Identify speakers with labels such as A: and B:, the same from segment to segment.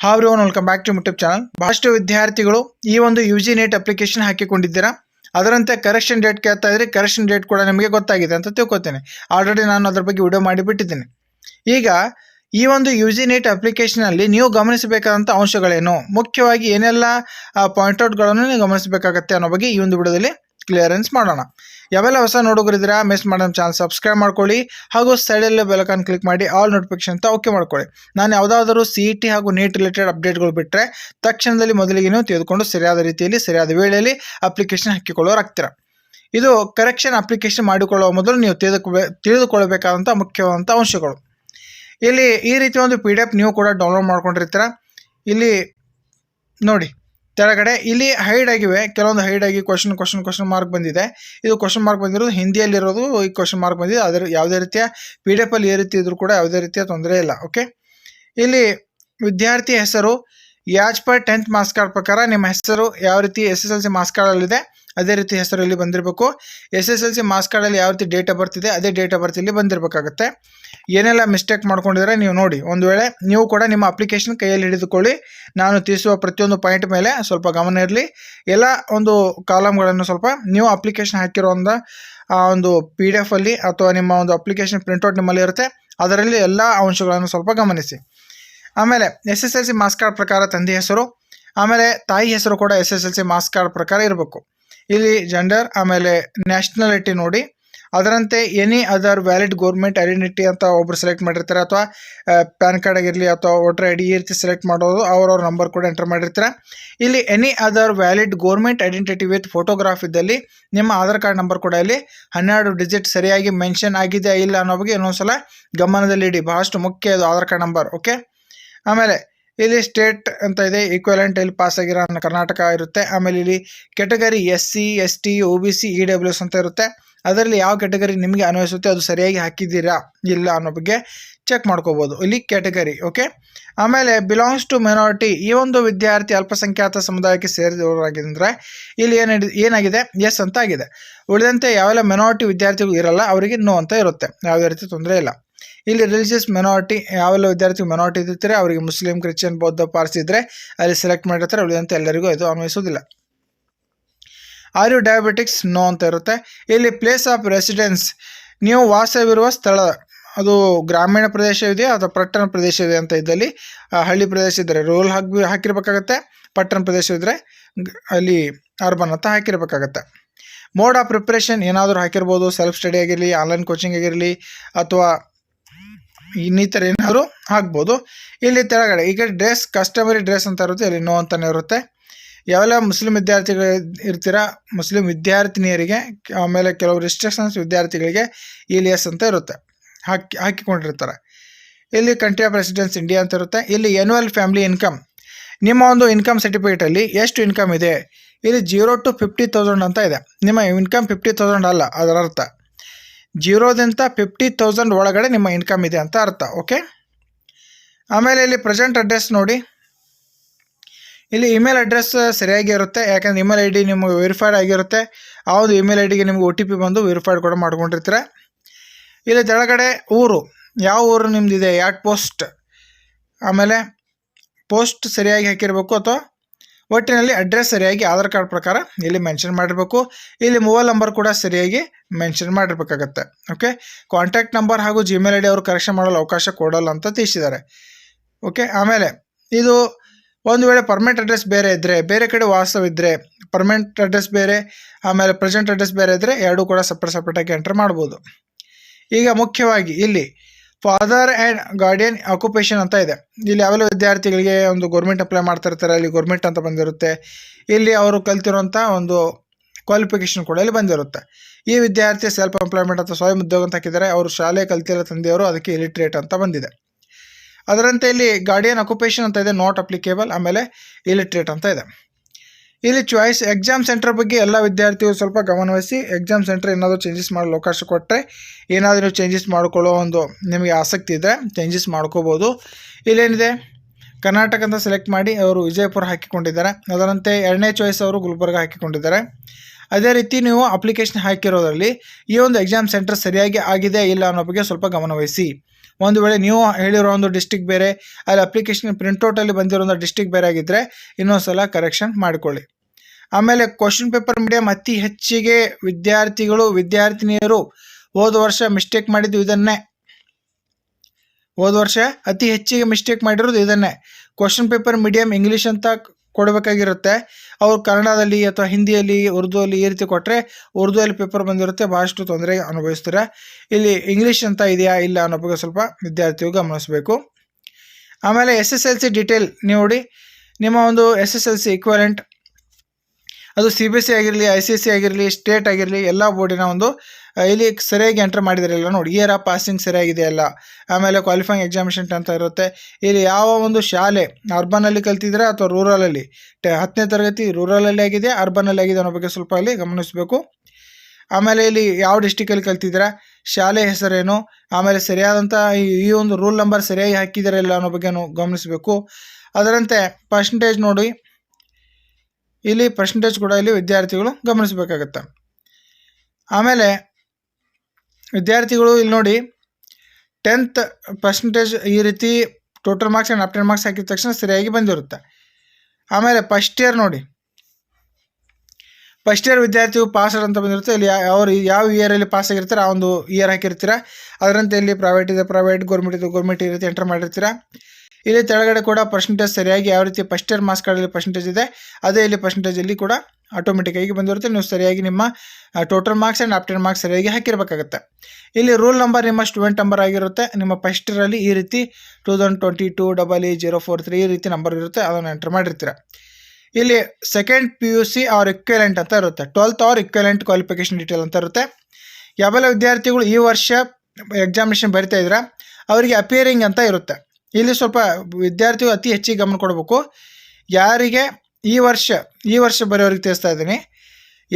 A: Everyone welcome back to YouTube channel ಬಹಳಷ್ಟು ವಿದ್ಯಾರ್ಥಿಗಳು ಈ ಒಂದು ಯು ಜಿ ನೆಟ್ ಅಪ್ಲಿಕೇಶನ್ ಹಾಕಿಕೊಂಡಿದ್ದೀರಾ? ಅದರಂತೆ ಕರೆಕ್ಷನ್ ಡೇಟ್ ಕೇಳ್ತಾ ಇದ್ರೆ ಕರೆಕ್ಷನ್ ಡೇಟ್ ಕೂಡ ನಿಮಗೆ ಗೊತ್ತಾಗಿದೆ ಅಂತ ತಿಳ್ಕೊತೇನೆ. ಆಲ್ರೆಡಿ ನಾನು ಅದ್ರ ಬಗ್ಗೆ ವಿಡಿಯೋ ಮಾಡಿಬಿಟ್ಟಿದ್ದೀನಿ. ಈಗ ಈ ಒಂದು ಯು ಜಿ ನೆಟ್ ಅಪ್ಲಿಕೇಶನಲ್ಲಿ ನೀವು ಗಮನಿಸಬೇಕಾದಂಥ ಅಂಶಗಳೇನು? ಮುಖ್ಯವಾಗಿ ಏನೆಲ್ಲ ಪಾಯಿಂಟ್ಔಟ್ಗಳನ್ನು ನೀವು ಗಮನಿಸಬೇಕಾಗತ್ತೆ ಅನ್ನೋ ಬಗ್ಗೆ ಈ ಒಂದು ವಿಡಿಯೋದಲ್ಲಿ ಕ್ಲಿಯರೆನ್ಸ್ ಮಾಡೋಣ. ಯಾವೆಲ್ಲ ಹೊಸ ನೋಡುಗರಿದ್ದೀರಾ ಮಿಸ್ ಮಾಡೋಣ ಚಾನಲ್ ಸಬ್ಸ್ಕ್ರೈಬ್ ಮಾಡ್ಕೊಳ್ಳಿ, ಹಾಗೂ ಸೈಡಲ್ಲೇ ಬೆಲಕನ್ ಕ್ಲಿಕ್ ಮಾಡಿ ಆಲ್ ನೋಟಿಫಿಕೇಶನ್ ಅಂತ ಓಕೆ ಮಾಡ್ಕೊಳ್ಳಿ. ನಾನು ಯಾವುದಾದರೂ ಸಿ ಇ ಟಿ ಹಾಗೂ ನೀಟ್ ರಿಲೇಟೆಡ್ ಅಪ್ಡೇಟ್ಗಳು ಬಿಟ್ಟರೆ ತಕ್ಷಣದಲ್ಲಿ ಮೊದಲಿಗೆ ನೀವು ತೆಗೆದುಕೊಂಡು ಸರಿಯಾದ ರೀತಿಯಲ್ಲಿ, ಸರಿಯಾದ ವೇಳೆಯಲ್ಲಿ ಅಪ್ಲಿಕೇಶನ್ ಹಾಕಿಕೊಳ್ಳೋರಾಗ್ತೀರ ಇದು ಕರೆಕ್ಷನ್ ಅಪ್ಲಿಕೇಶನ್ ಮಾಡಿಕೊಳ್ಳುವ ಮೊದಲು ನೀವು ತಿಳಿದುಕೊಳ್ಬೇ ತಿಳಿದುಕೊಳ್ಳಬೇಕಾದಂಥ ಮುಖ್ಯವಾದಂಥ ಅಂಶಗಳು. ಇಲ್ಲಿ ಈ ರೀತಿ ಒಂದು ಪಿ ಡಿ ಎಫ್ ನೀವು ಕೂಡ ಡೌನ್ಲೋಡ್ ಮಾಡ್ಕೊಂಡಿರ್ತೀರ. ಇಲ್ಲಿ ನೋಡಿ. ಕೆಳಗಡೆ ಇಲ್ಲಿ ಹೈಡ್ ಆಗಿವೆ. ಕೆಲವೊಂದು ಹೈಡ್ ಆಗಿ ಕ್ವಶನ್ ಕ್ವಶನ್ ಕ್ವಶನ್ ಮಾರ್ಕ್ ಬಂದಿದೆ. ಇದು ಕ್ವಶನ್ ಮಾರ್ಕ್ ಬಂದಿರೋದು, ಹಿಂದಿಯಲ್ಲಿರೋದು ಈ ಕ್ವಶನ್ ಮಾರ್ಕ್ ಬಂದಿದೆ. ಅದರ ಯಾವುದೇ ರೀತಿಯ ಪಿ ಡಿ ಎಫ್ ಅಲ್ಲಿ ಈ ರೀತಿ ಇದ್ರೂ ಕೂಡ ಯಾವುದೇ ರೀತಿಯ ತೊಂದರೆ ಇಲ್ಲ ಓಕೆ ಇಲ್ಲಿ ವಿದ್ಯಾರ್ಥಿ ಹೆಸರು as per tenth marks card ಪ್ರಕಾರ ನಿಮ್ಮ ಹೆಸರು ಯಾವ ರೀತಿ S S L C marks ಕಾರ್ಡಲ್ಲಿದೆ ಅದೇ ರೀತಿ ಹೆಸರು ಇಲ್ಲಿ ಬಂದಿರಬೇಕು. S S L C marks ಕಾರ್ಡಲ್ಲಿ ಯಾವ ರೀತಿ ಡೇಟ್ ಆಫ್ ಬರ್ತಿದೆ ಅದೇ ಡೇಟ್ ಆಫ್ ಬರ್ತ್ ಇಲ್ಲಿ ಬಂದಿರಬೇಕಾಗುತ್ತೆ. ಏನೆಲ್ಲ ಮಿಸ್ಟೇಕ್ ಮಾಡ್ಕೊಂಡಿದ್ರೆ ನೀವು ನೋಡಿ. ಒಂದು ವೇಳೆ ನೀವು ಕೂಡ ನಿಮ್ಮ ಅಪ್ಲಿಕೇಶನ್ ಕೈಯಲ್ಲಿ ಹಿಡಿದುಕೊಳ್ಳಿ. ನಾನು ತಿಳಿಸುವ ಪ್ರತಿಯೊಂದು ಪಾಯಿಂಟ್ ಮೇಲೆ ಸ್ವಲ್ಪ ಗಮನ ಇರಲಿ. ಎಲ್ಲ ಒಂದು ಕಾಲಮ್ಗಳನ್ನು ಸ್ವಲ್ಪ ನೀವು ಅಪ್ಲಿಕೇಶನ್ ಹಾಕಿರೋಂಥ ಆ, ಒಂದು ಪಿ ಡಿ ಎಫಲ್ಲಿ ಅಥವಾ ನಿಮ್ಮ ಒಂದು ಅಪ್ಲಿಕೇಶನ್ ಪ್ರಿಂಟೌಟ್ ನಿಮ್ಮಲ್ಲಿ ಇರುತ್ತೆ. ಅದರಲ್ಲಿ ಎಲ್ಲ ಅಂಶಗಳನ್ನು ಸ್ವಲ್ಪ ಗಮನಿಸಿ. ಆಮೇಲೆ S S L C marks card ಪ್ರಕಾರ ತಂದೆ ಹೆಸರು, ಆಮೇಲೆ ತಾಯಿ ಹೆಸರು ಕೂಡ S S L C marks card ಪ್ರಕಾರ ಇರಬೇಕು. ಇಲ್ಲಿ ಜೆಂಡರ್ ಆಮೇಲೆ ನ್ಯಾಷನಾಲಿಟಿ ನೋಡಿ. ಅದರಂತೆ any other valid government identity ಅಂತ ಒಬ್ರು ಸೆಲೆಕ್ಟ್ ಮಾಡಿರ್ತಾರೆ ಅಥವಾ ಪ್ಯಾನ್ ಕಾರ್ಡ್ ಆಗಿರಲಿ ಅಥವಾ ವೋಟರ್ ಐ ಡಿ ಈ ರೀತಿ ಸೆಲೆಕ್ಟ್ ಮಾಡೋದು ಅವ್ರವ್ರ ನಂಬರ್ ಕೂಡ ಎಂಟರ್ ಮಾಡಿರ್ತಾರೆ. ಇಲ್ಲಿ any other valid government identity with photograph ಇದ್ದಲ್ಲಿ ನಿಮ್ಮ ಆಧಾರ್ ಕಾರ್ಡ್ ನಂಬರ್ ಕೂಡ ಇಲ್ಲಿ ಹನ್ನೆರಡು ಡಿಜಿಟ್ ಸರಿಯಾಗಿ ಮೆನ್ಷನ್ ಆಗಿದೆ ಇಲ್ಲ ಅನ್ನೋ ಬಗ್ಗೆ ಇನ್ನೊಂದ್ಸಲ ಗಮನದಲ್ಲಿಡಿ ಬಹಳಷ್ಟು ಮುಖ್ಯ ಇದು ಆಧಾರ್ ಕಾರ್ಡ್ ನಂಬರ್ ಓಕೆ ಆಮೇಲೆ ಇಲ್ಲಿ ಸ್ಟೇಟ್ ಅಂತ ಇದೆ ಈಕ್ವಲೆಂಟ್ ಇಲ್ಲಿ ಪಾಸ್ ಆಗಿರೋ ಕರ್ನಾಟಕ ಇರುತ್ತೆ. ಆಮೇಲೆ ಇಲ್ಲಿ category S C S T O B C E W S ಅಂತ ಇರುತ್ತೆ. ಅದರಲ್ಲಿ ಯಾವ ಕ್ಯಾಟಗರಿ ನಿಮಗೆ ಅನ್ವಯಿಸುತ್ತೆ ಅದು ಸರಿಯಾಗಿ ಹಾಕಿದ್ದೀರಾ ಇಲ್ಲ ಅನ್ನೋ ಬಗ್ಗೆ ಚೆಕ್ ಮಾಡ್ಕೋಬೋದು. ಇಲ್ಲಿ ಕ್ಯಾಟಗರಿ ಓಕೆ ಆಮೇಲೆ ಬಿಲಾಂಗ್ಸ್ ಟು ಮೈನಾರಿಟಿ ಈ ಒಂದು ವಿದ್ಯಾರ್ಥಿ ಅಲ್ಪಸಂಖ್ಯಾತ ಸಮುದಾಯಕ್ಕೆ ಸೇರಿದವರಾಗಿದ್ದರೆ ಇಲ್ಲಿ ಏನು ಏನಾಗಿದೆ? ಎಸ್ ಅಂತ ಆಗಿದೆ ಉಳಿದಂತೆ ಯಾವೆಲ್ಲ ಮೆನಾರಿಟಿ ವಿದ್ಯಾರ್ಥಿಗಳು ಇರಲ್ಲ ಅವರಿಗೆ ನೋ ಅಂತ ಇರುತ್ತೆ. ಯಾವುದೇ ರೀತಿ ತೊಂದರೆ ಇಲ್ಲ. ಇಲ್ಲಿ ರಿಲಿಜಿಯಸ್ ಮೆನಾರಿಟಿ ಯಾವೆಲ್ಲ ವಿದ್ಯಾರ್ಥಿ ಮೆನಾರಿಟಿ ಇರ್ತಾರೆ? ಅವರಿಗೆ ಮುಸ್ಲಿಂ, ಕ್ರಿಶ್ಚಿಯನ್, ಬೌದ್ಧ, ಪಾರ್ಸಿ ಇದ್ದರೆ ಅಲ್ಲಿ ಸೆಲೆಕ್ಟ್ ಮಾಡಿರ್ತಾರೆ. ಉಳಿದಂತೆ ಎಲ್ಲರಿಗೂ ಇದು ಅನ್ವಯಿಸೋದಿಲ್ಲ ಆರ್ ಯು ಡಯಾಬಿಟಿಕ್ಸ್ ನೋ ಅಂತ ಇರುತ್ತೆ. ಇಲ್ಲಿ ಪ್ಲೇಸ್ ಆಫ್ ರೆಸಿಡೆನ್ಸ್ ನೀವು ವಾಸವಿರುವ ಸ್ಥಳ, ಅದು ಗ್ರಾಮೀಣ ಪ್ರದೇಶ ಇದೆ ಅಥವಾ ಪಟ್ಟಣ ಪ್ರದೇಶ ಇದೆ ಅಂತ ಇದ್ದಲ್ಲಿ ಹಳ್ಳಿ ಪ್ರದೇಶ ಇದ್ದರೆ ರೂರಲ್ ಹಾಕಿ, ಹಾಕಿರ್ಬೇಕಾಗತ್ತೆ, ಪಟ್ಟಣ ಪ್ರದೇಶ ಇದ್ದರೆ ಅಲ್ಲಿ ಅರ್ಬನ್ ಅಂತ ಹಾಕಿರ್ಬೇಕಾಗತ್ತೆ. ಮೋಡ್ ಆಫ್ ಪ್ರಿಪ್ರೇಷನ್ ಏನಾದರೂ ಹಾಕಿರ್ಬೋದು ಸೆಲ್ಫ್ ಸ್ಟಡಿ ಆಗಿರಲಿ ಆನ್ಲೈನ್ ಕೋಚಿಂಗ್ ಆಗಿರಲಿ, ಅಥವಾ ಇನ್ನಿತರ ಏನಾದರೂ ಹಾಕ್ಬೋದು. ಇಲ್ಲಿ ತೆಳಗಡೆ, ಈಗ ಡ್ರೆಸ್ ಕಸ್ಟಮರಿ ಡ್ರೆಸ್ ಅಂತ ಇರುತ್ತೆ, ಇಲ್ಲಿ ನೋ ಅಂತಲೇ ಇರುತ್ತೆ. ಯಾವೆಲ್ಲ ಮುಸ್ಲಿಂ ವಿದ್ಯಾರ್ಥಿಗಳು ಇರ್ತೀರ, ಮುಸ್ಲಿಂ ವಿದ್ಯಾರ್ಥಿನಿಯರಿಗೆ, ಆಮೇಲೆ ಕೆಲವು ರಿಸ್ಟ್ರಿಕ್ಷನ್ಸ್ ವಿದ್ಯಾರ್ಥಿಗಳಿಗೆ ಇಲ್ಲಿ ಎಸ್ ಅಂತ ಇರುತ್ತೆ. ಹಾಕಿ, ಹಾಕಿಕೊಂಡಿರ್ತಾರೆ. ಇಲ್ಲಿ ಕಂಟ್ರಿ ಆಫ್ ರೆಸಿಡೆನ್ಸ್ ಇಂಡಿಯಾ ಅಂತ ಇರುತ್ತೆ. ಇಲ್ಲಿ ಎನ್ಯುವಲ್ ಫ್ಯಾಮಿಲಿ ಇನ್ಕಮ್ ನಿಮ್ಮ ಒಂದು ಇನ್ಕಮ್ ಸರ್ಟಿಫಿಕೇಟಲ್ಲಿ ಎಷ್ಟು ಇನ್ಕಮ್ ಇದೆ? ಇಲ್ಲಿ ಜೀರೋ ಟು ಫಿಫ್ಟಿ ತೌಸಂಡ್ ಅಂತ ಇದೆ. ನಿಮ್ಮ ಇನ್ಕಮ್ ಫಿಫ್ಟಿ ತೌಸಂಡ್ ಅಲ್ಲ, ಅದರ ಅರ್ಥ. ಜೀರೋದಿಂದ ಫಿಫ್ಟಿ ತೌಸಂಡ್ ಒಳಗಡೆ ನಿಮ್ಮ ಇನ್ಕಮ್ ಇದೆ ಅಂತ ಅರ್ಥ ಓಕೆ ಆಮೇಲೆ ಇಲ್ಲಿ ಪ್ರೆಸೆಂಟ್ ಅಡ್ರೆಸ್ ನೋಡಿ. ಇಲ್ಲಿ ಇಮೇಲ್ ಅಡ್ರೆಸ್ ಸರಿಯಾಗಿ ಇರುತ್ತೆ, ಯಾಕಂದ್ರೆ ಇಮೇಲ್ ಐ ಡಿ ನಿಮಗೆ ವೆರಿಫೈಡ್ ಆಗಿರುತ್ತೆ. ಆ ಇಮೇಲ್ ಐ ಡಿಗೆ ನಿಮ್ಗೆ ಒ ಟಿ ಪಿ ಬಂದು ವೆರಿಫೈಡ್ ಕೂಡ ಮಾಡ್ಕೊಂಡಿರ್ತೀರ. ಇಲ್ಲಿ ತೆಳಗಡೆ ಊರು, ಯಾವ ಊರು ನಿಮ್ಮದಿದೆ ಯಾಕೆ ಪೋಸ್ಟ್ ಆಮೇಲೆ ಪೋಸ್ಟ್ ಸರಿಯಾಗಿ ಹಾಕಿರಬೇಕು ಅಥವಾ ಒಟ್ಟಿನಲ್ಲಿ ಅಡ್ರೆಸ್ ಸರಿಯಾಗಿ ಆಧಾರ್ ಕಾರ್ಡ್ ಪ್ರಕಾರ ಇಲ್ಲಿ ಮೆನ್ಷನ್ ಮಾಡಿರಬೇಕು. ಇಲ್ಲಿ ಮೊಬೈಲ್ ನಂಬರ್ ಕೂಡ ಸರಿಯಾಗಿ ಮೆನ್ಷನ್ ಮಾಡಿರ್ಬೇಕಾಗತ್ತೆ ಓಕೆ ಕಾಂಟ್ಯಾಕ್ಟ್ ನಂಬರ್ ಹಾಗೂ ಜಿಮೇಲ್ ಐ ಡಿ ಅವರು ಕರೆಕ್ಷನ್ ಮಾಡಲು ಅವಕಾಶ ಕೊಡಲ್ಲ ಅಂತ ತಿಳಿಸಿದ್ದಾರೆ ಓಕೆ ಆಮೇಲೆ ಇದು ಒಂದು ವೇಳೆ ಪರ್ಮನೆಂಟ್ ಅಡ್ರೆಸ್ ಬೇರೆ ಇದ್ದರೆ ಬೇರೆ ಕಡೆ ವಾಸವಿದ್ದರೆ ಪರ್ಮನೆಂಟ್ ಅಡ್ರೆಸ್ ಬೇರೆ, ಆಮೇಲೆ ಪ್ರೆಸೆಂಟ್ ಅಡ್ರೆಸ್ ಬೇರೆ ಇದ್ದರೆ ಎರಡೂ ಕೂಡ ಸಪ್ರೇಟ್ ಸಪ್ರೇಟಾಗಿ ಎಂಟರ್ ಮಾಡ್ಬೋದು. ಈಗ ಮುಖ್ಯವಾಗಿ ಇಲ್ಲಿ ಫಾದರ್ ಆ್ಯಂಡ್ ಗಾರ್ಡಿಯನ್ ಆಕ್ಯುಪೇಷನ್ ಅಂತ ಇದೆ. ಇಲ್ಲಿ ಯಾವೆಲ್ಲ ವಿದ್ಯಾರ್ಥಿಗಳಿಗೆ ಒಂದು ಗೌರ್ಮೆಂಟ್ ಅಪ್ಲೈ ಮಾಡ್ತಾ ಇರ್ತಾರೆ, ಅಲ್ಲಿ ಗೌರ್ಮೆಂಟ್ ಅಂತ ಬಂದಿರುತ್ತೆ. ಇಲ್ಲಿ ಅವರು ಕಲ್ತಿರುವಂಥ ಒಂದು ಕ್ವಾಲಿಫಿಕೇಷನ್ ಕೂಡ ಇಲ್ಲಿ ಬಂದಿರುತ್ತೆ. ಈ ವಿದ್ಯಾರ್ಥಿ ಸೆಲ್ಫ್ ಎಂಪ್ಲಾಯ್ಮೆಂಟ್ ಅಥವಾ ಸ್ವಯಂ ಉದ್ಯೋಗ ಅಂತ ಹಾಕಿದ್ದಾರೆ ಅವರು ಶಾಲೆ ಕಲ್ತಿರೋ ತಂದೆಯವರು ಅದಕ್ಕೆ ಇಲಿಟ್ರೇಟ್ ಅಂತ ಬಂದಿದೆ. ಅದರಂತೆ ಇಲ್ಲಿ ಗಾರ್ಡಿಯನ್ ಅಕ್ಯುಪೇಷನ್ ಅಂತ ಇದೆ ನಾಟ್ ಅಪ್ಲಿಕೇಬಲ್ ಆಮೇಲೆ ಇಲಿಟ್ರೇಟ್ ಅಂತ ಇದೆ. ಇಲ್ಲಿ ಚಾಯ್ಸ್ ಎಕ್ಸಾಮ್ ಸೆಂಟರ್ ಬಗ್ಗೆ ಎಲ್ಲ ವಿದ್ಯಾರ್ಥಿಗಳು ಸ್ವಲ್ಪ ಗಮನವಹಿಸಿ ಎಕ್ಸಾಮ್ ಸೆಂಟರ್ ಏನಾದರೂ ಚೇಂಜಸ್ ಮಾಡಲು ಅವಕಾಶ ಕೊಟ್ಟರೆ ಏನಾದರೂ ಚೇಂಜಸ್ ಮಾಡ್ಕೊಳ್ಳೋ ಒಂದು ನಿಮಗೆ ಆಸಕ್ತಿ ಇದ್ದರೆ ಚೇಂಜಸ್ ಮಾಡ್ಕೋಬೋದು. ಇಲ್ಲೇನಿದೆ? ಕರ್ನಾಟಕ ಅಂತ ಸೆಲೆಕ್ಟ್ ಮಾಡಿ ಅವರು ವಿಜಯಪುರ ಹಾಕಿಕೊಂಡಿದ್ದಾರೆ. ಅದರಂತೆ ಎರಡನೇ ಚಾಯ್ಸ್ ಅವರು ಗುಲ್ಬರ್ಗ ಹಾಕಿಕೊಂಡಿದ್ದಾರೆ. ಅದೇ ರೀತಿ ನೀವು ಅಪ್ಲಿಕೇಶನ್ ಹಾಕಿರೋದ್ರಲ್ಲಿ ಈ ಒಂದು ಎಕ್ಸಾಮ್ ಸೆಂಟರ್ ಸರಿಯಾಗಿ ಆಗಿದೆ ಇಲ್ಲ ಅನ್ನೋ ಬಗ್ಗೆ ಸ್ವಲ್ಪ ಗಮನವಹಿಸಿ ಒಂದು ವೇಳೆ ನೀವು ಹೇಳಿರೋ ಒಂದು ಡಿಸ್ಟಿಕ್ ಬೇರೆ, ಅಲ್ಲಿ ಅಪ್ಲಿಕೇಶನ್ ಪ್ರಿಂಟೌಟಲ್ಲಿ ಬಂದಿರೋ ಒಂದು ಡಿಸ್ಟಿಕ್ ಬೇರೆ ಆಗಿದ್ದರೆ ಇನ್ನೊಂದು ಸಲ ಕರೆಕ್ಷನ್ ಮಾಡಿಕೊಳ್ಳಿ. ಆಮೇಲೆ ಕ್ವಶನ್ ಪೇಪರ್ ಮೀಡಿಯಮ್ ಅತಿ ಹೆಚ್ಚಿಗೆ ವಿದ್ಯಾರ್ಥಿಗಳು, ವಿದ್ಯಾರ್ಥಿನಿಯರು ಹೋದ ವರ್ಷ ಮಿಸ್ಟೇಕ್ ಮಾಡಿದ್ದು ಇದನ್ನೇ. ಹೋದ ವರ್ಷ ಅತಿ ಹೆಚ್ಚಿಗೆ ಮಿಸ್ಟೇಕ್ ಮಾಡಿರೋದು ಇದನ್ನೇ. ಕ್ವಶನ್ ಪೇಪರ್ ಮೀಡಿಯಮ್ ಇಂಗ್ಲೀಷ್ ಅಂತ ಕೊಡಬೇಕಾಗಿರುತ್ತೆ. ಅವರು ಕನ್ನಡದಲ್ಲಿ ಅಥವಾ ಹಿಂದಿಯಲ್ಲಿ, ಉರ್ದುವಲ್ಲಿ ಈ ರೀತಿ ಕೊಟ್ಟರೆ ಉರ್ದುವಲ್ಲಿ ಪೇಪರ್ ಬಂದಿರುತ್ತೆ, ಭಾಳಷ್ಟು ತೊಂದರೆ ಅನುಭವಿಸ್ತಾರೆ. ಇಲ್ಲಿ ಇಂಗ್ಲೀಷ್ ಅಂತ ಇದೆಯಾ ಇಲ್ಲ ಅನ್ನೋ ಬಗ್ಗೆ ಸ್ವಲ್ಪ ವಿದ್ಯಾರ್ಥಿಯು ಗಮನಿಸಬೇಕು. ಆಮೇಲೆ S S L C detail ನೋಡಿ. ನಿಮ್ಮ ಒಂದು S S L C equivalent ಅದು ಸಿ ಬಿ ಎಸ್ ಸಿ ಆಗಿರಲಿ ಐ ಸಿ ಎಸ್ ಸಿ ಆಗಿರಲಿ ಸ್ಟೇಟ್ ಆಗಿರಲಿ, ಎಲ್ಲ ಬೋರ್ಡಿನ ಒಂದು ಇಲ್ಲಿ ಸರಿಯಾಗಿ ಎಂಟರ್ ಮಾಡಿದಿರಲ್ಲ ನೋಡಿ ಇಯರ್ ಆಫ್ ಪಾಸಿಂಗ್ ಸರಿಯಾಗಿದೆ ಅಲ್ಲ ಆಮೇಲೆ ಕ್ವಾಲಿಫೈಯಿಂಗ್ ಎಕ್ಸಾಮಿನೇಷನ್ ಅಂತ ಇರುತ್ತೆ. ಇಲ್ಲಿ ಯಾವ ಒಂದು ಶಾಲೆ ಅರ್ಬನಲ್ಲಿ ಕಲ್ತಿದ್ರೆ ಅಥವಾ ರೂರಲಲ್ಲಿ ಟ, ಹತ್ತನೇ ತರಗತಿ ರೂರಲಲ್ಲಿ ಆಗಿದೆ ಅರ್ಬನಲ್ಲಿ ಆಗಿದೆ ಅನ್ನೋ ಬಗ್ಗೆ ಸ್ವಲ್ಪ ಇಲ್ಲಿ ಗಮನಿಸಬೇಕು. ಆಮೇಲೆ ಇಲ್ಲಿ ಯಾವ ಡಿಸ್ಟಿಕಲ್ಲಿ ಕಲ್ತಿದ್ದೀರಾ? ಶಾಲೆ ಹೆಸರೇನು? ಆಮೇಲೆ ಸರಿಯಾದಂಥ ಈ ಒಂದು ರೂಲ್ ನಂಬರ್ ಸರಿಯಾಗಿ ಹಾಕಿದಿರಲ್ಲ ಅನ್ನೋ ಬಗ್ಗೆ ಗಮನಿಸಬೇಕು. ಅದರಂತೆ ಪರ್ಸಂಟೇಜ್ ನೋಡಿ. ಇಲ್ಲಿ ಪರ್ಸೆಂಟೇಜ್ ಕೂಡ ಇಲ್ಲಿ ವಿದ್ಯಾರ್ಥಿಗಳು ಗಮನಿಸಬೇಕಾಗತ್ತೆ. ಆಮೇಲೆ ವಿದ್ಯಾರ್ಥಿಗಳು ಇಲ್ಲಿ ನೋಡಿ ಟೆಂತ್ ಪರ್ಸೆಂಟೇಜ್ ಈ ರೀತಿ total marks and obtained marks ಹಾಕಿದ ತಕ್ಷಣ ಸರಿಯಾಗಿ ಬಂದಿರುತ್ತೆ. ಆಮೇಲೆ ಫಸ್ಟ್ ಇಯರ್ ನೋಡಿ. ಫಸ್ಟ್ ಇಯರ್ ವಿದ್ಯಾರ್ಥಿಗಳು ಪಾಸ್ ಅಂತ ಬಂದಿರುತ್ತೆ. ಇಲ್ಲಿ ಅವರು ಯಾವ ಇಯರಲ್ಲಿ ಪಾಸ್ ಆಗಿರ್ತಾರೆ, ಆ ಒಂದು ಇಯರ್ ಹಾಕಿರ್ತೀರ. ಅದರಂತೆ ಇಲ್ಲಿ ಪ್ರೈವೇಟ್ ಇದೆ ಪ್ರೈವೇಟ್ ಗೌರ್ಮೆಂಟ್ ಇದೆ ಗೌರ್ಮೆಂಟ್ ಈ ರೀತಿ ಎಂಟರ್ ಮಾಡಿರ್ತೀರ. ಇಲ್ಲಿ ತೆಳಗಡೆ ಕೂಡ ಪರ್ಸೆಂಟೇಜ್ ಸರಿಯಾಗಿ ಯಾವ ರೀತಿ ಫಸ್ಟ್ ಇಯರ್ ಮಾರ್ಕ್ಸ್ ಕಾರ್ಡಲ್ಲಿ ಪರ್ಸೆಂಟೇಜ್ ಇದೆ, ಅದೇ ಇಲ್ಲಿ ಪರ್ಸೆಂಟೇಜ್ ಇಲ್ಲಿ ಕೂಡ ಆಟೋಮೆಟಿಕ್ ಆಗಿ ಬಂದಿರುತ್ತೆ. ನೀವು ಸರಿಯಾಗಿ ನಿಮ್ಮ total marks and after marks ಸರಿಯಾಗಿ ಹಾಕಿರಬೇಕಾಗುತ್ತೆ. ಇಲ್ಲಿ ರೂಲ್ ನಂಬರ್ ನಿಮ್ಮ ಸ್ಟೂಡೆಂಟ್ ನಂಬರ್ ಆಗಿರುತ್ತೆ. ನಿಮ್ಮ ಫಸ್ಟ್ ಇಯರಲ್ಲಿ ಈ ರೀತಿ two thousand twenty two double A zero four three ಈ ರೀತಿ ನಂಬರ್ ಇರುತ್ತೆ. ಅದನ್ನು ಎಂಟರ್ ಮಾಡಿರ್ತೀರ. ಇಲ್ಲಿ ಸೆಕೆಂಡ್ ಪಿ ಯು ಸಿ ಅವ್ರ ಇಕ್ವೆಲೆಂಟ್ ಅಂತ ಇರುತ್ತೆ. ಟ್ವೆಲ್ತ್ ಅವ್ರ ಇಕ್ವೆಲೆಂಟ್ ಕ್ವಾಲಿಫಿಕೇಷನ್ ಡೀಟೇಲ್ ಅಂತ ಇರುತ್ತೆ. ಯಾವೆಲ್ಲ ವಿದ್ಯಾರ್ಥಿಗಳು ಈ ವರ್ಷ ಎಕ್ಸಾಮಿನೇಷನ್ ಬರಿತಾ ಇದ್ರೆ, ಅವರಿಗೆ ಅಪಿಯರಿಂಗ್ ಅಂತ ಇರುತ್ತೆ. ಇಲ್ಲಿ ಸ್ವಲ್ಪ ವಿದ್ಯಾರ್ಥಿಗಳು ಅತಿ ಹೆಚ್ಚಿಗೆ ಗಮನ ಕೊಡಬೇಕು. ಯಾರಿಗೆ ಈ ವರ್ಷ ಈ ವರ್ಷ ಬರೆಯೋರಿಗೆ ತಿಳಿಸ್ತಾ ಇದ್ದೀನಿ.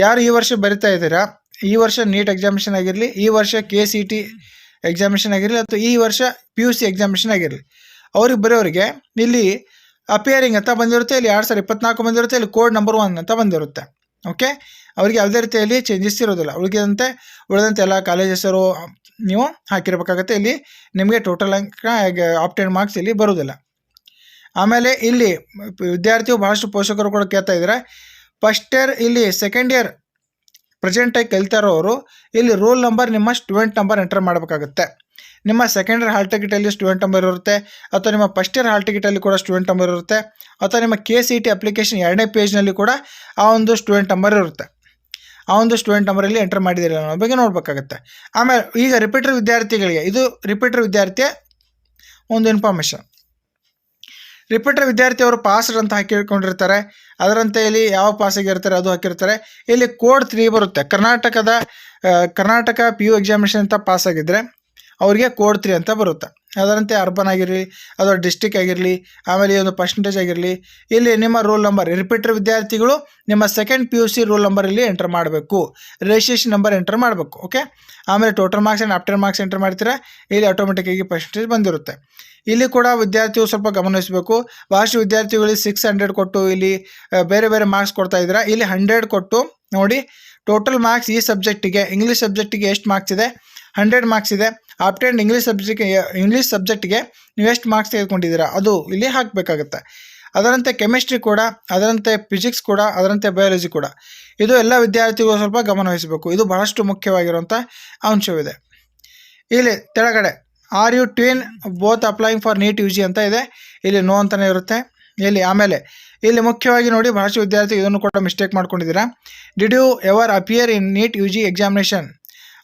A: ಯಾರು ಈ ವರ್ಷ ಬರಿತಾ ಇದ್ದೀರಾ? ಈ ವರ್ಷ ನೀಟ್ ಎಕ್ಸಾಮಿಷನ್ ಆಗಿರಲಿ, ಈ ವರ್ಷ ಕೆ ಸಿ ಟಿ ಎಕ್ಸಾಮಿಷನ್ ಆಗಿರಲಿ, ಅಥವಾ ಈ ವರ್ಷ ಪಿ ಯು ಸಿ ಎಕ್ಸಾಮಿಷನ್ ಆಗಿರಲಿ. ಅವ್ರಿಗೆ ಬರೆಯೋರಿಗೆ ಇಲ್ಲಿ ಅಪಿಯರಿಂಗ್ ಅಂತ ಬಂದಿರುತ್ತೆ, ಇಲ್ಲಿ ಎರಡು ಸಾವಿರ ಇಪ್ಪತ್ನಾಲ್ಕು ಬಂದಿರುತ್ತೆ, ಇಲ್ಲಿ ಕೋಡ್ ನಂಬರ್ ಒನ್ ಅಂತ ಬಂದಿರುತ್ತೆ. ಓಕೆ ಅವರಿಗೆ ಯಾವುದೇ ರೀತಿಯಲ್ಲಿ ಚೇಂಜಸ್ ಇರೋದಿಲ್ಲ. ಉಳಿದಂತೆ ಉಳಿದಂತೆ ಎಲ್ಲ ಕಾಲೇಜ್ ನೀವು ಹಾಕಿರ್ಬೇಕಾಗತ್ತೆ. ಇಲ್ಲಿ ನಿಮಗೆ ಟೋಟಲ್ ಅಂಕ ಆಪ್ಟೆನ್ ಮಾರ್ಕ್ಸ್ ಇಲ್ಲಿ ಬರೋದಿಲ್ಲ ಆಮೇಲೆ ಇಲ್ಲಿ ವಿದ್ಯಾರ್ಥಿಯು ಬಹಳಷ್ಟು ಪೋಷಕರು ಕೂಡ ಕೇಳ್ತಾ ಇದ್ದಾರೆ. ಫಸ್ಟ್ ಇಯರ್ ಇಲ್ಲಿ ಸೆಕೆಂಡ್ ಇಯರ್ ಪ್ರೆಸೆಂಟಾಗಿ ಕಲಿತಾ ಇರೋರು, ಇಲ್ಲಿ ರೋಲ್ ನಂಬರ್ ನಿಮ್ಮ ಸ್ಟೂಡೆಂಟ್ ನಂಬರ್ ಎಂಟರ್ ಮಾಡಬೇಕಾಗುತ್ತೆ. ನಿಮ್ಮ ಸೆಕೆಂಡ್ ಇಯರ್ ಹಾಲ್ ಟಿಕೆಟಲ್ಲಿ ಸ್ಟೂಡೆಂಟ್ ನಂಬರ್ ಇರುತ್ತೆ, ಅಥವಾ ನಿಮ್ಮ ಫಸ್ಟ್ ಇಯರ್ ಹಾಲ್ ಟಿಕೆಟಲ್ಲಿ ಕೂಡ ಸ್ಟೂಡೆಂಟ್ ನಂಬರ್ ಇರುತ್ತೆ, ಅಥವಾ ನಿಮ್ಮ ಕೆ ಸಿ ಟಿ ಅಪ್ಲಿಕೇಶನ್ ಎರಡನೇ ಪೇಜ್ನಲ್ಲಿ ಕೂಡ ಆ ಒಂದು ಸ್ಟೂಡೆಂಟ್ ನಂಬರ್ ಇರುತ್ತೆ. ಆ ಒಂದು ಸ್ಟೂಡೆಂಟ್ ನಂಬರಲ್ಲಿ ಎಂಟರ್ ಮಾಡಿದ್ದೀರಿ ಅನ್ನೋ ಬಗ್ಗೆ ನೋಡಬೇಕಾಗುತ್ತೆ. ಆಮೇಲೆ ಈಗ ರಿಪೀಟರ್ ವಿದ್ಯಾರ್ಥಿಗಳಿಗೆ, ಇದು ರಿಪೀಟರ್ ವಿದ್ಯಾರ್ಥಿಯ ಒಂದು ಇನ್ಫಾರ್ಮೇಷನ್ ರಿಪೀಟರ್ ವಿದ್ಯಾರ್ಥಿ ಅವರು ಪಾಸ್ ಅಂತ ಹಾಕಿಕೊಂಡಿರ್ತಾರೆ ಅದರಂತೆ ಇಲ್ಲಿ ಯಾವ ಪಾಸ್ ಆಗಿರ್ತಾರೆ ಅದು ಹಾಕಿರ್ತಾರೆ. ಇಲ್ಲಿ ಕೋಡ್ ತ್ರೀ ಬರುತ್ತೆ. ಕರ್ನಾಟಕದ ಕರ್ನಾಟಕ ಪಿ ಯು ಎಕ್ಸಾಮಿನೇಷನ್ ಅಂತ ಪಾಸ್ ಆಗಿದ್ದರೆ ಅವರಿಗೆ ಕೋಡ್ ತ್ರೀ ಅಂತ ಬರುತ್ತೆ. ಅದರಂತೆ ಅರ್ಬನ್ ಆಗಿರಲಿ, ಅಥವಾ ಡಿಸ್ಟಿಕ್ ಆಗಿರಲಿ, ಆಮೇಲೆ ಈ ಒಂದು ಪರ್ಸೆಂಟೇಜ್ ಆಗಿರಲಿ, ಇಲ್ಲಿ ನಿಮ್ಮ ರೋಲ್ ನಂಬರ್ ರಿಪೀಟರ್ ವಿದ್ಯಾರ್ಥಿಗಳು ನಿಮ್ಮ second P U C roll number ಇಲ್ಲಿ ಎಂಟರ್ ಮಾಡಬೇಕು. ರಿಜಿಸ್ಟ್ರೇಷನ್ ನಂಬರ್ ಎಂಟರ್ ಮಾಡಬೇಕು ಓಕೆ ಆಮೇಲೆ total marks and after marks enter ಮಾಡ್ತೀರಾ? ಇಲ್ಲಿ ಆಟೋಮೆಟಿಕ್ಕಾಗಿ ಪರ್ಸೆಂಟೇಜ್ ಬಂದಿರುತ್ತೆ. ಇಲ್ಲಿ ಕೂಡ ವಿದ್ಯಾರ್ಥಿಗಳು ಸ್ವಲ್ಪ ಗಮನಿಸಬೇಕು. ಭಾಷೆ ವಿದ್ಯಾರ್ಥಿಗಳಿಗೆ ಸಿಕ್ಸ್ ಹಂಡ್ರೆಡ್ ಕೊಟ್ಟು ಇಲ್ಲಿ ಬೇರೆ ಬೇರೆ ಮಾರ್ಕ್ಸ್ ಕೊಡ್ತಾ ಇದ್ದೀರಾ. ಇಲ್ಲಿ ಹಂಡ್ರೆಡ್ ಕೊಟ್ಟು ನೋಡಿ ಟೋಟಲ್ ಮಾರ್ಕ್ಸ್ ಈ ಸಬ್ಜೆಕ್ಟಿಗೆ ಇಂಗ್ಲೀಷ್ ಸಬ್ಜೆಕ್ಟಿಗೆ ಎಷ್ಟು ಮಾರ್ಕ್ಸ್ ಇದೆ? ಹಂಡ್ರೆಡ್ ಮಾರ್ಕ್ಸ್ ಇದೆ. ಆಫ್ಟರ್ ಇಂಗ್ಲೀಷ್ ಸಬ್ಜೆಕ್ಟ್ ಇಂಗ್ಲೀಷ್ ಸಬ್ಜೆಕ್ಟ್ಗೆ ನೀವು ಎಷ್ಟು ಮಾರ್ಕ್ಸ್ ತೆಗೆದುಕೊಂಡಿದ್ದೀರಾ? ಅದು ಇಲ್ಲಿ ಹಾಕಬೇಕಾಗುತ್ತೆ. ಅದರಂತೆ ಕೆಮಿಸ್ಟ್ರಿ ಕೂಡ, ಅದರಂತೆ ಫಿಸಿಕ್ಸ್ ಕೂಡ, ಅದರಂತೆ ಬಯಾಲಜಿ ಕೂಡ. ಇದು ಎಲ್ಲ ವಿದ್ಯಾರ್ಥಿಗಳು ಸ್ವಲ್ಪ ಗಮನವಹಿಸಬೇಕು. ಇದು ಬಹಳಷ್ಟು ಮುಖ್ಯವಾಗಿರುವಂಥ ಅಂಶವಿದೆ. ಇಲ್ಲಿ ಕೆಳಗಡೆ are you twin both applying for NEET U G ಅಂತ ಇದೆ. ಇಲ್ಲಿ ನೋ ಅಂತಲೇ ಇರುತ್ತೆ. ಇಲ್ಲಿ ಆಮೇಲೆ, ಇಲ್ಲಿ ಮುಖ್ಯವಾಗಿ ನೋಡಿ ಬಹಳಷ್ಟು ವಿದ್ಯಾರ್ಥಿ ಇದನ್ನು ಕೂಡ ಮಿಸ್ಟೇಕ್ ಮಾಡ್ಕೊಂಡಿದ್ದೀರಾ. Did you ever appear in NEET U G examination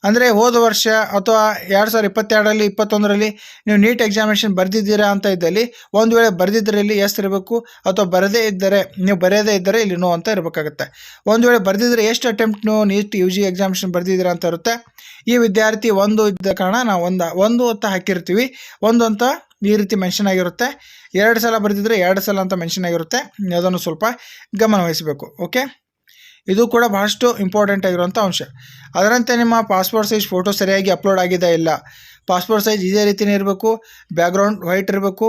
A: ಅಂದರೆ ಹೋದ ವರ್ಷ ಅಥವಾ ಎರಡು ಸಾವಿರದ ಇಪ್ಪತ್ತೆರಡರಲ್ಲಿ, ಇಪ್ಪತ್ತೊಂದರಲ್ಲಿ ನೀವು ನೀಟ್ ಎಕ್ಸಾಮಿನೇಷನ್ ಬರೆದಿದ್ದೀರಾ ಅಂತ ಇದ್ದಲ್ಲಿ, ಒಂದು ವೇಳೆ ಬರೆದಿದ್ದರಲ್ಲಿ ಎಸ್ ಇರಬೇಕು ಅಥವಾ ಬರದೇ ಇದ್ದರೆ, ನೀವು ಬರೆಯದೇ ಇದ್ದರೆ ಇಲ್ಲಿ ನೋ ಅಂತ ಇರಬೇಕಾಗುತ್ತೆ. ಒಂದು ವೇಳೆ ಬರೆದಿದ್ದರೆ ಎಷ್ಟು ಅಟೆಂಪ್ಟ್ ನೀವು ನೀಟ್ ಯು ಜಿ ಎಕ್ಸಾಮಿನೇಷನ್ ಬರೆದಿದ್ದೀರಾ ಅಂತ ಇರುತ್ತೆ. ಈ ವಿದ್ಯಾರ್ಥಿ ಒಂದು ಇದ್ದ ಕಾರಣ ನಾವು ಒಂದು ಒಂದು ಅಂತ ಹಾಕಿರ್ತೀವಿ. ಒಂದು ಅಂತ ಈ ರೀತಿ ಮೆನ್ಷನ್ ಆಗಿರುತ್ತೆ. ಎರಡು ಸಲ ಬರೆದಿದ್ದರೆ ಎರಡು ಸಲ ಅಂತ ಮೆನ್ಷನ್ ಆಗಿರುತ್ತೆ. ಅದನ್ನು ಸ್ವಲ್ಪ ಗಮನವಹಿಸಬೇಕು ಓಕೆ ಇದು ಕೂಡ ಬಹಳಷ್ಟು ಇಂಪಾರ್ಟೆಂಟ್ ಆಗಿರುವಂಥ ಅಂಶ. ಅದರಂತೆ ನಿಮ್ಮ ಪಾಸ್ಪೋರ್ಟ್ ಸೈಜ್ ಫೋಟೋ ಸರಿಯಾಗಿ ಅಪ್ಲೋಡ್ ಆಗಿದೆ ಇಲ್ಲ? ಪಾಸ್ಪೋರ್ಟ್ ಸೈಜ್ ಇದೇ ರೀತಿಯೇ ಇರಬೇಕು ಬ್ಯಾಕ್ಗ್ರೌಂಡ್ ವೈಟ್ ಇರಬೇಕು.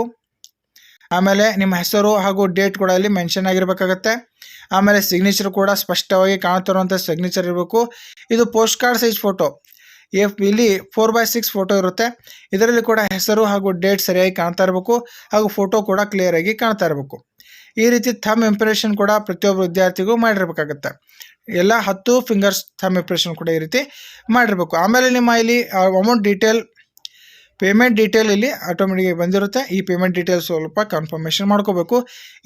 A: ಆಮೇಲೆ ನಿಮ್ಮ ಹೆಸರು ಹಾಗೂ ಡೇಟ್ ಕೂಡ ಇಲ್ಲಿ ಮೆನ್ಷನ್ ಆಗಿರಬೇಕಾಗತ್ತೆ. ಆಮೇಲೆ ಸಿಗ್ನೇಚರ್ ಕೂಡ ಸ್ಪಷ್ಟವಾಗಿ ಕಾಣುತ್ತಿರುವಂಥ ಸಿಗ್ನೇಚರ್ ಇರಬೇಕು. ಇದು post card size photo F ಇಲ್ಲಿ ಫೋರ್ ಬೈ ಸಿಕ್ಸ್ ಫೋಟೋ ಇರುತ್ತೆ. ಇದರಲ್ಲಿ ಕೂಡ ಹೆಸರು ಹಾಗೂ ಡೇಟ್ ಸರಿಯಾಗಿ ಕಾಣ್ತಾ ಇರಬೇಕು ಹಾಗೂ ಫೋಟೋ ಕೂಡ ಕ್ಲಿಯರ್ ಆಗಿ ಕಾಣ್ತಾ ಇರಬೇಕು. ಈ ರೀತಿ ಥಮ್ ಇಂಪ್ರೆಷನ್ ಕೂಡ ಪ್ರತಿಯೊಬ್ಬ ವಿದ್ಯಾರ್ಥಿಗೂ ಮಾಡಿರ್ಬೇಕಾಗತ್ತೆ. ಎಲ್ಲ ಹತ್ತು ಫಿಂಗರ್ಸ್ ಥಮ್ ಇಂಪ್ರೆಷನ್ ಕೂಡ ಈ ರೀತಿ ಮಾಡಿರಬೇಕು. ಆಮೇಲೆ ನಿಮ್ಮ ಇಲ್ಲಿ ಅಮೌಂಟ್ ಡೀಟೇಲ್ ಪೇಮೆಂಟ್ ಡೀಟೇಲ್ ಇಲ್ಲಿ ಆಟೋಮೆಟಿಕ್ ಬಂದಿರುತ್ತೆ. ಈ ಪೇಮೆಂಟ್ ಡೀಟೇಲ್ ಸ್ವಲ್ಪ ಕನ್ಫರ್ಮೇಷನ್ ಮಾಡ್ಕೋಬೇಕು.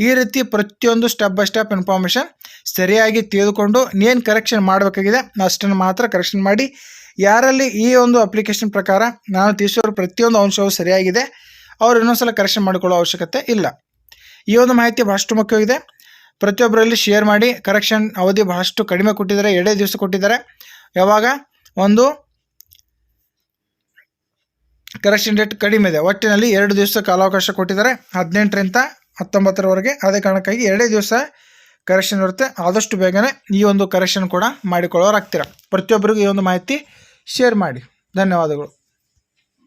A: ಈ ರೀತಿ ಪ್ರತಿಯೊಂದು ಸ್ಟೆಪ್ ಬೈ ಸ್ಟೆಪ್ ಇನ್ಫಾರ್ಮೇಷನ್ ಸರಿಯಾಗಿ ತೆಗೆದುಕೊಂಡು ಏನು ಕರೆಕ್ಷನ್ ಮಾಡಬೇಕಾಗಿದೆ ಅಷ್ಟನ್ನು ಮಾತ್ರ ಕರೆಕ್ಷನ್ ಮಾಡಿ. ಯಾರಲ್ಲಿ ಈ ಒಂದು ಅಪ್ಲಿಕೇಶನ್ ಪ್ರಕಾರ ನಾನು ತಿಳಿಸೋರು ಪ್ರತಿಯೊಂದು ಅಂಶವು ಸರಿಯಾಗಿದೆ, ಅವ್ರು ಇನ್ನೊಂದ್ಸಲ ಕರೆಕ್ಷನ್ ಮಾಡಿಕೊಳ್ಳೋ ಅವಶ್ಯಕತೆ ಇಲ್ಲ. ಈ ಒಂದು ಮಾಹಿತಿ ಬಹಳಷ್ಟು ಮುಖ್ಯವಾಗಿದೆ. ಪ್ರತಿಯೊಬ್ಬರಲ್ಲಿ ಶೇರ್ ಮಾಡಿ ಕರೆಕ್ಷನ್ ಅವಧಿ ಬಹಳಷ್ಟು ಕಡಿಮೆ ಕೊಟ್ಟಿದ್ದಾರೆ, ಎರಡೇ ದಿವಸ ಕೊಟ್ಟಿದ್ದಾರೆ. ಯಾವಾಗ? ಒಂದು ಕರೆಕ್ಷನ್ ಡೇಟ್ ಕಡಿಮೆ ಇದೆ. ಒಟ್ಟಿನಲ್ಲಿ ಎರಡು ದಿವಸ ಕಾಲಾವಕಾಶ ಕೊಟ್ಟಿದ್ದಾರೆ. ಹದಿನೆಂಟರಿಂದ ಹತ್ತೊಂಬತ್ತರವರೆಗೆ. ಅದೇ ಕಾರಣಕ್ಕಾಗಿ ಎರಡೇ ದಿವಸ ಕರೆಕ್ಷನ್ ಇರುತ್ತೆ. ಆದಷ್ಟು ಬೇಗನೆ ಈ ಒಂದು ಕರೆಕ್ಷನ್ ಕೂಡ ಮಾಡಿಕೊಳ್ಳೋರಾಗ್ತೀರ ಪ್ರತಿಯೊಬ್ಬರಿಗೂ ಈ ಒಂದು ಮಾಹಿತಿ ಶೇರ್ ಮಾಡಿ. ಧನ್ಯವಾದಗಳು.